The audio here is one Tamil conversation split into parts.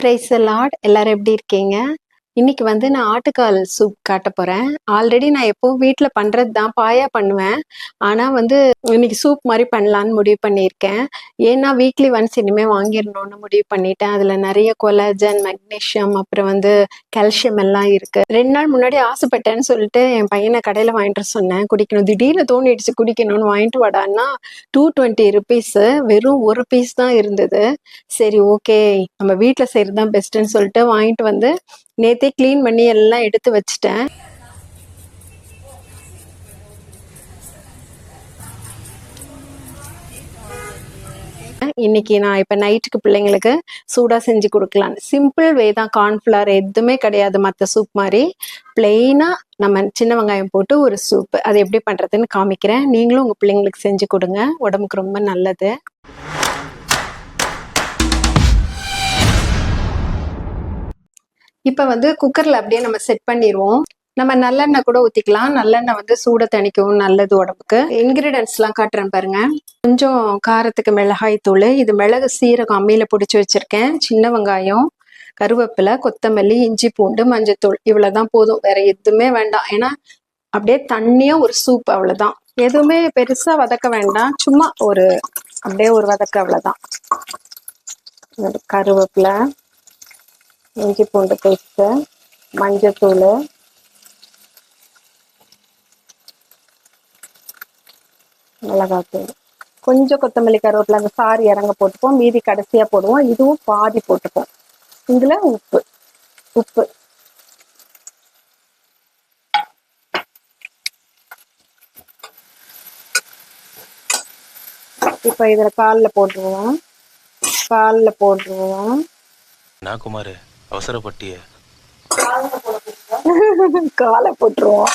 பிரைஸ் லார்ட் எல்லாரும் எப்படி இருக்கீங்க? இன்னைக்கு வந்து நான் ஆட்டுக்கால் சூப் காட்ட போறேன். ஆல்ரெடி நான் எப்போவும் வீட்டில் பண்றது தான் பாயா பண்ணுவேன். ஆனா வந்து இன்னைக்கு சூப் மாதிரி பண்ணலான்னு முடிவு பண்ணியிருக்கேன். ஏன்னா வீக்லி ஒன்ஸ் இனிமே வாங்கிடணும்னு முடிவு பண்ணிட்டேன். அதுல நிறைய கொலாஜன் மெக்னீஷியம் அப்புறம் வந்து கால்சியம் எல்லாம் இருக்கு. ரெண்டு நாள் முன்னாடி ஆசைப்பட்டேன்னு சொல்லிட்டு என் பையனை கடையில வாங்கிட்டு சொன்னேன். குடிக்கணும். திடீர்னு தோணிடுச்சு குடிக்கணும்னு வாங்கிட்டு வாடான்னா டூ டுவெண்ட்டி ருபீஸ் வெறும் ஒரு பீஸ் தான் இருந்தது. சரி ஓகே நம்ம வீட்டில் செய்கிறது தான் பெஸ்ட்டுன்னு சொல்லிட்டு வாங்கிட்டு வந்து நேத்தே க்ளீன் பண்ணி எல்லாம் எடுத்து வச்சுட்டேன். இன்னைக்கு நான் இப்போ நைட்டுக்கு பிள்ளைங்களுக்கு சூடாக செஞ்சு கொடுக்கலாம். சிம்பிள் வே தான் கார்ன்ஃப்ளவர் எதுவுமே கிடையாது மற்ற சூப் மாதிரி. பிளெயினாக நம்ம சின்ன வெங்காயம் போட்டு ஒரு சூப் அது எப்படி பண்ணுறதுன்னு காமிக்கிறேன். நீங்களும் உங்கள் பிள்ளைங்களுக்கு செஞ்சு கொடுங்க. உடம்புக்கு ரொம்ப நல்லது. இப்போ வந்து குக்கரில் அப்படியே நம்ம செட் பண்ணிடுவோம் நம்ம நல்லெண்ணெய் கூட ஊற்றிக்கலாம் நல்லெண்ணெய் வந்து சூட தணிக்கவும் நல்லது உடம்புக்கு. இன்கிரீடியன்ஸ்லாம் காட்டுறேன் பாருங்க. கொஞ்சம் காரத்துக்கு மிளகாய் தூள் இது மிளகு சீரகம் அம்மியில் பிடிச்சி வச்சுருக்கேன். சின்ன வெங்காயம் கருவேப்பிலை கொத்தமல்லி இஞ்சி பூண்டு மஞ்சத்தூள் இவ்வளோதான் போதும். வேற எதுவுமே வேண்டாம். ஏன்னா அப்படியே தண்ணியாக ஒரு சூப் அவ்வளோதான் எதுவுமே பெருசாக வதக்க வேண்டாம். சும்மா ஒரு அப்படியே ஒரு வதக்க அவ்வளோதான் கருவேப்பிலை. இஞ்சி பூண்டு பேஸ்ட்டு மஞ்சத்தூள் மிளகாத்தூள் கொஞ்சம் கொத்தமல்லி கருவேப்பிலை அந்த சாரி இறங்க போட்டுப்போம் மீதி கடைசியா போடுவோம். இதுவும் பாதி போட்டுப்போம். இதில் உப்பு. உப்பு. இப்போ இதில் காலில் போட்டுருவோம். காலில் போட்டுருவோம். நான் குமார்? அவசரப்பட்டிய? காலை போட்டுருவோம்.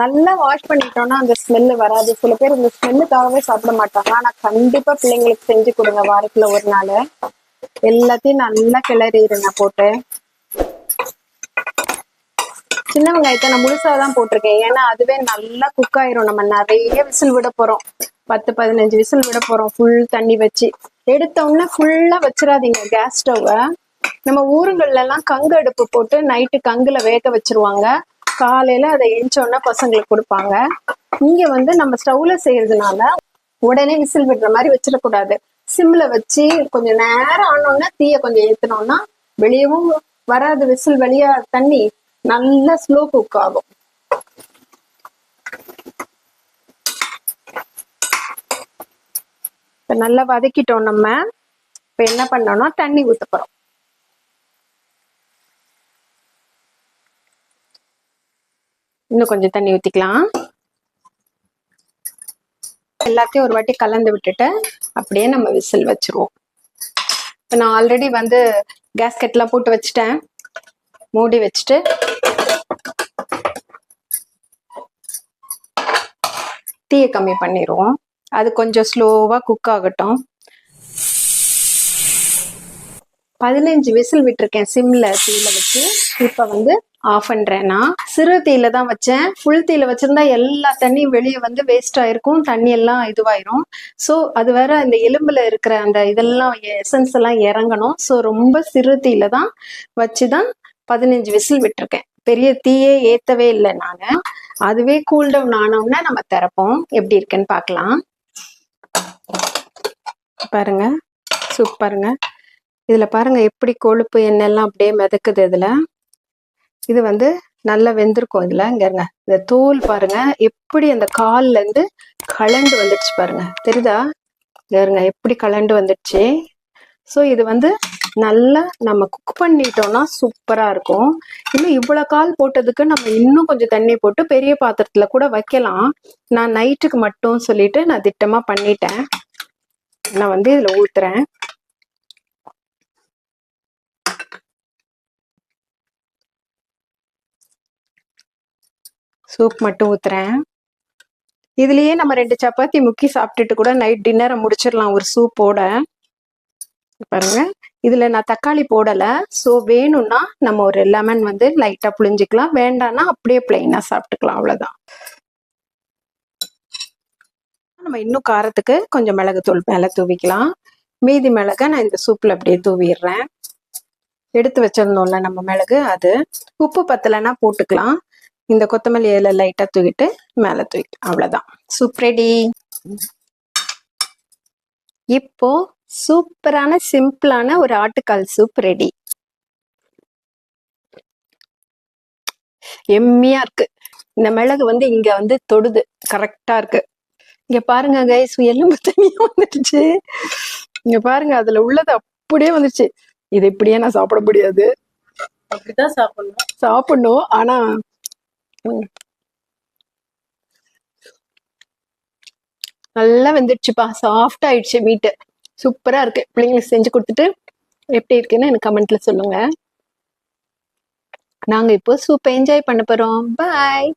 நல்லா வாஷ் பண்ணிட்டோம்னா அந்த ஸ்மெல்லு வராது. சில பேர் இந்த ஸ்மெல்லுக்காகவே சாப்பிட மாட்டாங்க. ஆனா கண்டிப்பா பிள்ளைங்களுக்கு செஞ்சு கொடுங்க வாரத்துல ஒரு நாள். எல்லாத்தையும் நல்லா கிளறிடுங்க போட்டு. சின்ன வெங்காயத்தை நான் முழுசாதான் போட்டிருக்கேன். ஏன்னா அதுவே நல்லா குக் ஆயிரும். நம்ம நிறைய விசில் விட போறோம். பத்து பதினஞ்சு விசில் விட போறோம். ஃபுல் தண்ணி வச்சு. எடுத்த உடனே ஃபுல்லா வச்சிடாதீங்க கேஸ் ஸ்டவ்வை நம்ம ஊருங்கள்ல எல்லாம் கங்கு அடுப்பு போட்டு நைட்டு கங்குல வேக வச்சிருவாங்க. காலையில அதை எரிச்சோன்னா பசங்களுக்கு கொடுப்பாங்க. இங்க வந்து நம்ம ஸ்டவ்ல செய்யறதுனால உடனே விசில் விடுற மாதிரி வச்சிடக்கூடாது. சிம்ல வச்சு கொஞ்சம் நேரம் ஆனோன்னா தீய கொஞ்சம் ஏத்தனோம்னா வெளியவும் வராது விசில் வெளியா தண்ணி. நல்லா ஸ்லோ குக் ஆகும். இப்போ நல்லா வதக்கிட்டோம் நம்ம. இப்போ என்ன பண்ணோம்னா தண்ணி ஊற்ற போகிறோம் இன்னும் கொஞ்சம் தண்ணி ஊற்றிக்கலாம் எல்லாத்தையும் ஒரு வாட்டி கலந்து விட்டுட்டு அப்படியே நம்ம விசில் வச்சிருவோம். இப்போ நான் ஆல்ரெடி வந்து கேஸ்கெட்லாம் போட்டு வச்சுட்டேன். மூடி வச்சுட்டு. தீயை கம்மி பண்ணிடுவோம் அது கொஞ்சம் ஸ்லோவாக குக் ஆகட்டும். பதினஞ்சு விசில் விட்டுருக்கேன் சிம்ல தீயில வச்சு. இப்போ வந்து ஆஃப் பண்ணுறேன் நான். சிறு தீயில தான் வச்சேன். ஃபுல் தீயில வச்சிருந்தா எல்லா தண்ணியும் வெளியே வந்து வேஸ்ட் ஆயிருக்கும். தண்ணி எல்லாம் இதுவாயிரும். ஸோ அது வேற அந்த எலும்புல இருக்கிற அந்த இதெல்லாம் எசன்ஸ் எல்லாம் இறங்கணும். ஸோ ரொம்ப சிறு தீயில தான் வச்சு தான் பதினஞ்சு விசில் விட்டுருக்கேன். பெரிய தீயே ஏற்றவே இல்லை நான். அதுவே கூல் டவுன் ஆனோம்னா நம்ம திறப்போம். எப்படி இருக்குன்னு பார்க்கலாம். பாருங்க. சூப்பருங்க. இதில் இதுல பாருங்க எப்படி கொழுப்பு எண்ணெய்லாம் அப்படியே மிதக்குது இதுல. இது வந்து நல்லா வெந்திருக்கும் இதில். இங்கே இருங்க இந்த தோல் பாருங்க எப்படி அந்த கால்ல இருந்து கலண்டு வந்துடுச்சு பாருங்க. தெரியுதா? இங்கே இருங்க எப்படி கலண்டு வந்துடுச்சு? ஸோ இது வந்து நல்லா நம்ம குக் பண்ணிட்டோம்னா சூப்பராக இருக்கும். இன்னும் இவ்வளோ கால் போட்டதுக்கு நம்ம இன்னும் கொஞ்சம் தண்ணி போட்டு பெரிய பாத்திரத்தில் கூட வைக்கலாம். நான் நைட்டுக்கு மட்டும் சொல்லிட்டு நான் திட்டமாக பண்ணிட்டேன். நான் வந்து இதில் ஊற்றுறேன் சூப் மட்டும் ஊற்றுறேன் இதுலேயே நம்ம ரெண்டு சப்பாத்தி முக்கி சாப்பிட்டுட்டு கூட நைட் டின்னரை முடிச்சிடலாம் ஒரு சூப்போட. பாருங்க. இதுல நான் தக்காளி போடல. ஸோ வேணும்னா நம்ம ஒரு லெமன் வந்து லைட்டா புளிஞ்சிக்கலாம் வேண்டாம்னா அப்படியே பிளெயினா சாப்பிட்டுக்கலாம். அவ்வளவுதான். நம்ம இன்னும் காரத்துக்கு கொஞ்சம் மிளகுத்தூள் மேலே தூவிக்கலாம். மீதி மிளகை நான் இந்த சூப்பில் அப்படியே தூவிடுறேன். எடுத்து வச்சிருந்தோம்ல நம்ம மிளகு அது. உப்பு பத்தலைன்னா போட்டுக்கலாம். இந்த கொத்தமல்லி இலை லைட்டாக தூக்கிட்டு மேலே தூக்கிட்டு அவ்வளோதான் சூப் ரெடி இப்போ சூப்பரான சிம்பிளான ஒரு ஆட்டுக்கால் சூப் ரெடி. எம்மியா இருக்கு. இந்த மிளகு வந்து இங்க வந்து தொடுது. கரெக்டா இருக்கு. இங்க பாருங்க கைஸ் எலும்பு தனியா வந்துடுச்சு. இங்க பாருங்க அதுல உள்ளது அப்படியே வந்துருச்சு இது இப்படியே நான் சாப்பிட முடியாது. அப்படிதான் சாப்பிடணும். சாப்பிடணும். ஆனா. நல்லா வெந்துடுச்சுப்பா. சாஃப்ட் ஆயிடுச்சு மீட்டு சூப்பரா இருக்கு. பிள்ளைங்களுக்கு செஞ்சு கொடுத்துட்டு எப்படி இருக்குன்னு எனக்கு கமெண்ட்ல சொல்லுங்க. நாங்க இப்போ சூப்பர் என்ஜாய் பண்ண போறோம். பாய்